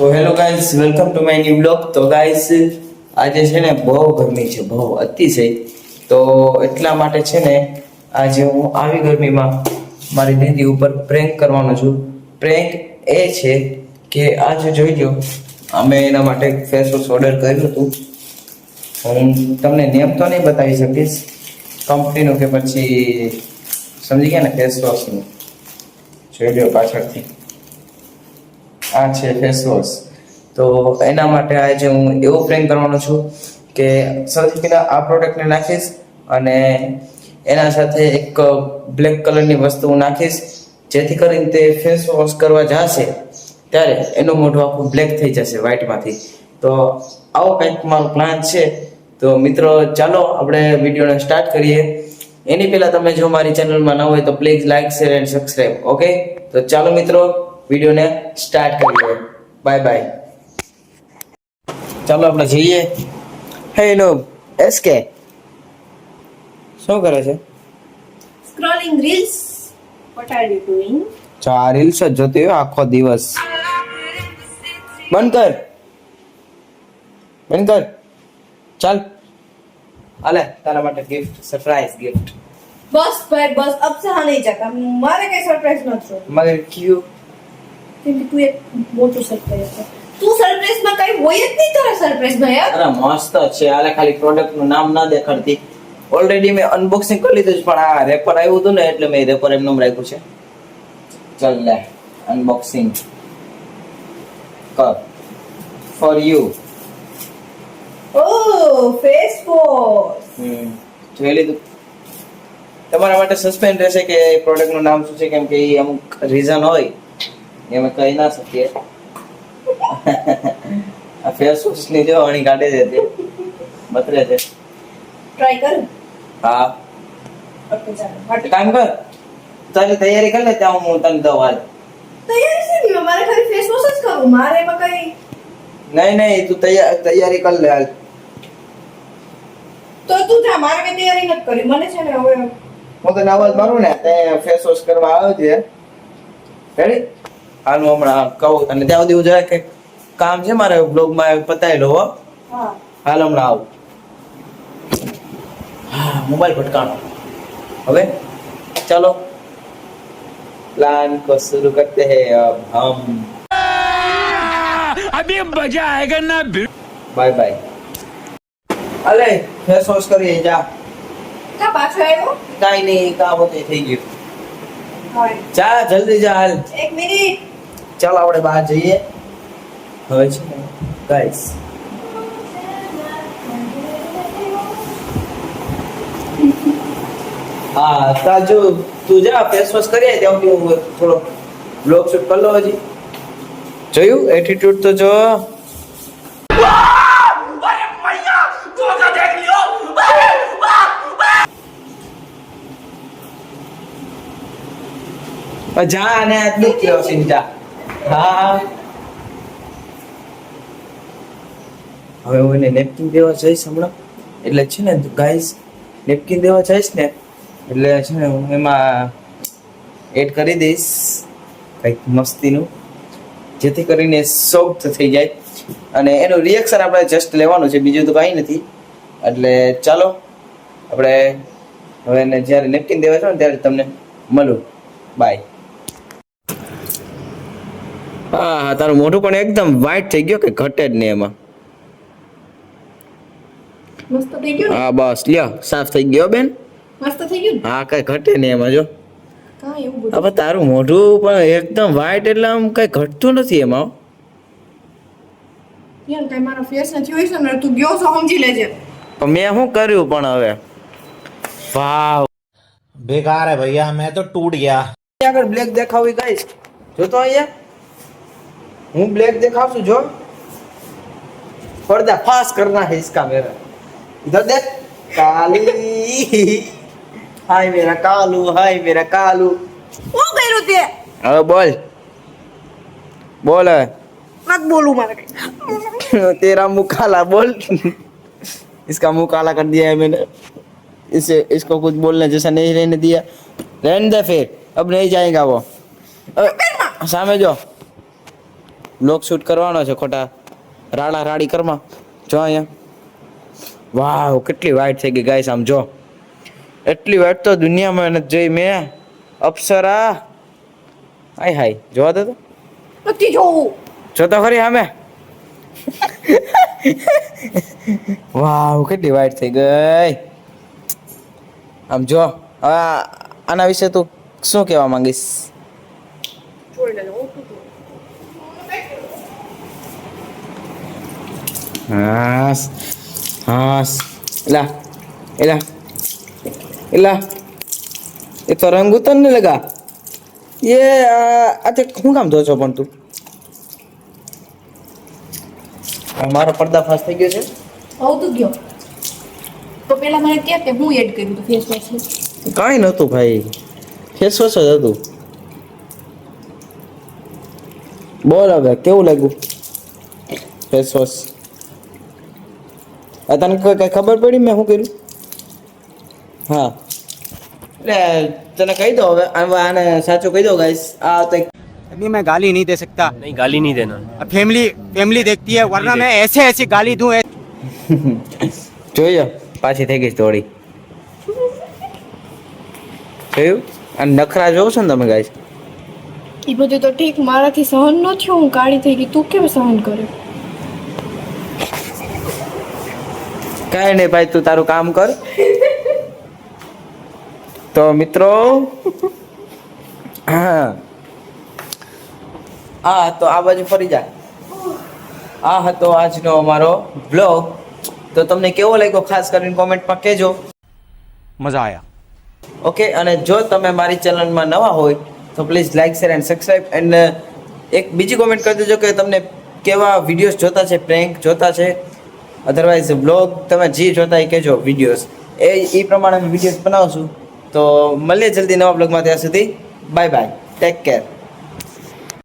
તો hello guys welcome to my new blog. તો guys આજે છે ને બહુ ગરમી છે, બહુ અતિશય તો એટલા માટે છે ને આજે હું આવી ગરમીમાં મારી દીદી ઉપર પ્રેન્ક કરવાનો છું. પ્રેન્ક એ છે કે આજે જોઈ લો અમે એના માટે ફેસ વોશ ઓર્ડર કર્યું હતું. હું તમને નેમ તો નહીં બતાવી શકીશ. કંપનીનું કે પછી, સમજી ગયા ને ફેસ વોશનું જોઈ લો પાછળથી. આ છે ફેસ વોશ તો એના માટે આજે હું એવું પ્રેમ કરવાનો છું કે સૌથી પહેલાં આ પ્રોડક્ટને નાખીશ અને એના સાથે એક બ્લેક કલરની વસ્તુ હું નાખીશ. જેથી કરીને તે ફેસ વોશ કરવા જશે, ત્યારે એનું મોઢું આખું બ્લેક થઈ જશે વ્હાઇટમાંથી તો આવો કંઈક મારો પ્લાન છે. તો મિત્રો, ચાલો આપણે વિડીયોને સ્ટાર્ટ કરીએ. એની પહેલાં તમે જો મારી ચેનલમાં ન હોય તો please like share and subscribe okay તો ચાલો મિત્રો વિડીયોને સ્ટાર્ટ કરીએ બાય બાય ચાલો આપણે જઈએ. હે નો એસકે શું કરે છે? Scrolling reels what are you doing ચા રીલ્સ જ જોતી હોય આખો દિવસ. બંધ કર. બંધ કર. ચાલ. અલે તારા માટે ગિફ્ટ સરપ્રાઈઝ ગિફ્ટ બસ ભાઈ બસ. અબ સહા નહીં જતા. મારે કઈ સરપ્રાઈઝ નથી મગર ક્યુ કેમ કે તું એક મોટું સરપ્રાઈઝ છે તું સરપ્રાઈઝમાં કઈ હોય જ નહીં તારા સરપ્રાઈઝમાં યાર. અરે મસ્ત છે. આલે ખાલી પ્રોડક્ટનું નામ ના દેખાડતી. ઓલરેડી મેં અનબોક્સિંગ કરી લીધું છે પણ આ રેપર આવ્યું હતું ને એટલે મેં રેપર એમનું રાખ્યું છે. ચાલ લે અનબોક્સિંગ કર. For you oh face wash જોઈ લીધું. તમારા માટે સસ્પેન્ડ રહેશે કે પ્રોડક્ટનું નામ શું છે? કેમ કે એ અમુક રીઝન હોય. એ અમે કહી ના શકીએ. આ ફેસ વોશની જો અણી કાઢે છે તે. બતરે છે. ટ્રાય કર. હા. ઓકે ચાલો. કામ કર. તારી તૈયારી કર લે ત્યાં હું તને દવા તૈયારી છે ને? મારે ખાલી ફેસ વોશ જ કરવું. મારે એમાં કઈ નહીં નહીં તું તૈયાર તૈયારી કર લે તો તું જા મારે કઈ તૈયારી નથી કરી. મને છે ને હવે હું તને અવાજ મારું ને તે ફેસ વોશ કરવા આવ્યો છે. રેડી હાલમાં હમણાં કહું તને ત્યાં સુધી હું જરા કંઈક કામ છે મારે બ્લોગમાં પતાવી લો હાલ હમણાં આવું. હા મોબાઈલ ભટકાણો. હવે? ચાલો. પ્લાન કો શરૂ કરતે હે અબ હમ. અભી મજા આયેગા ના બાય બાય અલે ફેસ વોશ કરી જા. કા પાછો આવ્યો? કાઈ નહીં કામ હોતે થઈ ગયું. જા જલ્દી જા હાલ. એક મિનિટ. ચાલો આપણે બહાર જઈએ. હવે છે ને ગાઈસ હા તાજુ તું જા ફેસ વોશ કરીએ ત્યાં હું થોડો બ્લોગ શૂટ કરી લો હજી. જોયું? એટીટ્યુડ તો જો. જા અને આટલું જ કયો સિંજા હા. હવે હું એને નેપકિન દેવા જઈશ હમણાં. એટલે છે ને ગાઈસ નેપકિન દેવા જઈશ ને, એટલે છે ને હું એમાં એડ કરી દઈશ. કંઈક મસ્તીનું. જેથી કરીને સોફ્ટ થઈ જાય. અને એનું રિએક્શન આપણે જસ્ટ લેવાનું છે, બીજું તો કાંઈ નથી. એટલે ચાલો, આપણે હવે એને જ્યારે નેપકિન દેવા છો ને, ત્યારે તમને મળું. બાય હા હા તારું મોઢું પણ એકદમ વ્હાઈટ થઈ ગયો કે ઘટે જ નહીં એમાં. હા બસ લ્યો સાફ થઈ ગયો બેન. મસ્ત થઈ ગયું હા કઈ ઘટે નહીં એમાં જો. હવે તારું મોઢું પણ એકદમ વ્હાઈટ એટલે આમ કઈ ઘટતું નથી એમાં મેં શું કર્યું પણ હવે? વાવ. બેકાર હે ભૈયા મેં તો તૂટ ગયા. આગળ બ્લેક દેખાવી ગઈ જોતો અહીંયા. हूँ ब्लैक देखा जो? पर्दा पास करना है इसका मेरा। इधर देख काली। हाय मेरा कालू हाय मेरा कालू। वो कह ते हाँ। बोल। बोल। मत बोलू मारे तेरा मुँह काला बोल। इसका मुँह काला कर दिया है मैंने। इसे इसको कुछ बोलने जैसा नहीं रहने दिया। रहने दे फिर। अब नहीं जाएगा वो। सामने जो બ્લોગ શૂટ કરવાનો છે ખોટા. રાડા રાડી કરમાં. જો અહીંયા. વાવ કેટલી વાઈટ થઈ ગઈ ગાઈસ આમ જો. એટલી વાઈટ તો દુનિયામાં નથી જોઈ મેં. અપ્સરા. હાય હાય જોવા દો તો. નથી જોવું. જોતો ખરી સામે. વાવ કેટલી વાઈટ થઈ ગઈ. આમ જો આના વિશે તું શું કહેવા માંગીશ જોઈ લેજો ઓછું જોવું. હાસ હાસ એલા એલા એલા એ તો રંગ ઉતર ને લગા એ આ તે શું કામ ધો છો પણ તું મારો મારો પર્દાફાશ થઈ ગયો છે હોવ તો ગયો તો પેલા મને કે કે હું એડ કર્યું તો ફેસ વોશ કાંઈ નહોતું ભાઈ ફેસ વોશ જ હતું બોલ હવે કેવું લાગ્યું ફેસ વોશ તને કોઈ કઈ ખબર પડી મેં શું કર્યું હા એટલે તને કહી દો હવે હવે આને સાચું કહી દો ગાઈસ આ તો એક अभी मैं गाली नहीं दे सकता नहीं गाली नहीं देना अब फैमिली फैमिली देखती है वरना मैं ऐसे ऐसी गाली दूं જોયો પાછી થઈ ગઈ થોડી જોયું અને નખરા જોવો છો ને તમે ગાઈસ એ બધું તો ઠીક મારાથી સહન ન થયું હું કાળી થઈ ગઈ તું કેમ સહન કર્યું કાંઈ નહીં ભાઈ તું તારું કામ કર. તો મિત્રો હા. તો આ બાજુ ફરી જા. આ હતો આજનો અમારો બ્લોગ તો તમને કેવો લાગ્યો ખાસ કરીને કોમેન્ટમાં કહેજો. મજા આવ્યા ઓકે અને જો તમે મારી ચેનલમાં નવા હોય તો please like share and subscribe and એક બીજી કોમેન્ટ કરી દેજો કે તમને કેવા વિડીયોઝ જોતા છે પ્રેન્ક જોતા છે. અધરવાઇઝ બ્લોગ તમે જે જોતા એ કહેજો વિડીયોઝ એ એ પ્રમાણે વિડીયોઝ બનાવશું. તો, મળીએ જલ્દી નવા બ્લોગમાં ત્યાં સુધી. Bye bye take care